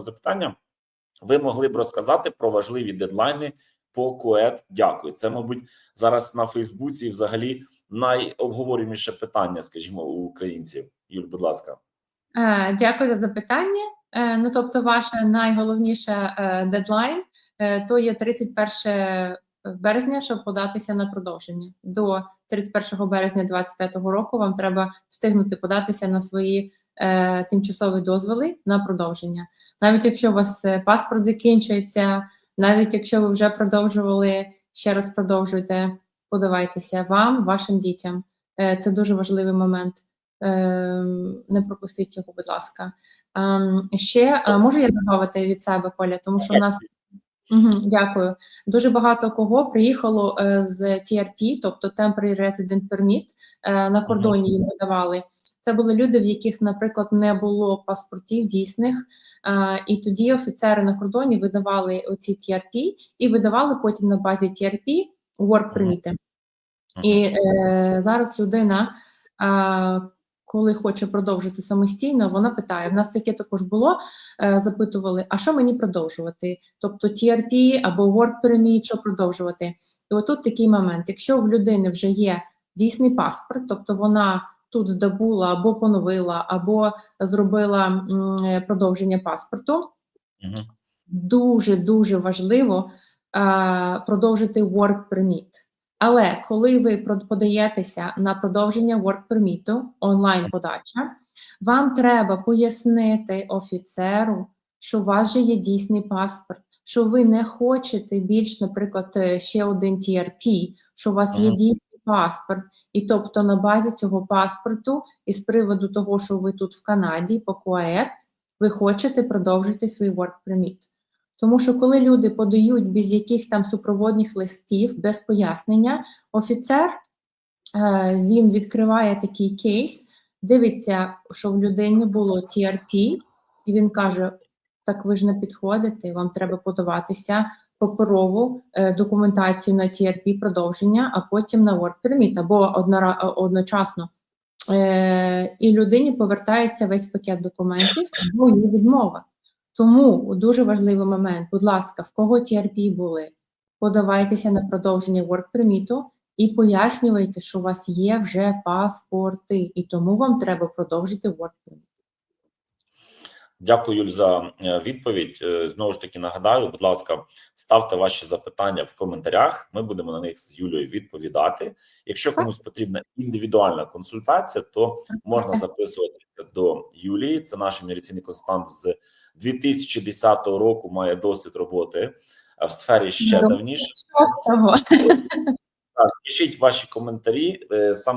запитання. Ви могли б розказати про важливі дедлайни по КОЕД? Дякую. Це, мабуть, зараз на Фейсбуці взагалі найобговорюваніше питання, скажімо, у українців. Юль, будь ласка. Е, Дякую за запитання. Е, Ну, тобто, ваше найголовніше е, дедлайн то є 31 березня, щоб податися на продовження. До 31 березня 2025 року вам треба встигнути податися на свої е, тимчасові дозволи на продовження. Навіть якщо у вас е, паспорт закінчується, навіть якщо ви вже продовжували, ще раз продовжуйте, подавайтеся вам, вашим дітям. Е, Це дуже важливий момент. Е, Не пропустіть його, будь ласка. Ем, Ще е, можу я додати від себе, Коля, тому що в нас Угу, дякую. Дуже багато кого приїхало е, з TRP, тобто Temporary Resident Permit, е, на кордоні їм видавали. Це були люди, в яких, наприклад, не було паспортів дійсних, і тоді офіцери на кордоні видавали оці TRP і видавали потім на базі TRP work permit. І е, зараз людина, е, коли хоче продовжити самостійно, вона питає: в нас таке також було, е, запитували, а що мені продовжувати? Тобто TRP або Work Permit, що продовжувати? І отут такий момент: якщо в людини вже є дійсний паспорт, тобто вона тут здобула або поновила, або зробила е, продовження паспорту, дуже дуже важливо продовжити work permit. Але коли ви подаєтеся на продовження work permit, онлайн подача, вам треба пояснити офіцеру, що у вас же є дійсний паспорт, що ви не хочете більш, наприклад, е, ще один TRP, що у вас є дійсний паспорт, і тобто на базі цього паспорту, і з приводу того, що ви тут в Канаді по КУАЕД, ви хочете продовжити свій work permit. Тому що коли люди подають без яких там супроводних листів, без пояснення, офіцер е, він відкриває такий кейс, дивиться, що в людині було TRP, і він каже: так ви ж не підходите, вам треба подаватися паперову е, документацію на TRP продовження, а потім на work permit, або однора, е, одночасно. Е, і людині повертається весь пакет документів, або її відмова. Тому дуже важливий момент, будь ласка, в кого TRP були, подавайтеся на продовження work permit і пояснюйте, що у вас є вже паспорти, і тому вам треба продовжити work permit. Дякую, Юль, за е, відповідь. Е, Знову ж таки нагадаю, будь ласка, ставте ваші запитання в коментарях. Ми будемо на них з Юлею відповідати. Якщо комусь потрібна індивідуальна консультація, то можна записуватися до Юлії. Це наш імміграційний консультант з 2010 року. Має досвід роботи е, в сфері ще давніше. Так, пишіть ваші коментарі. Саме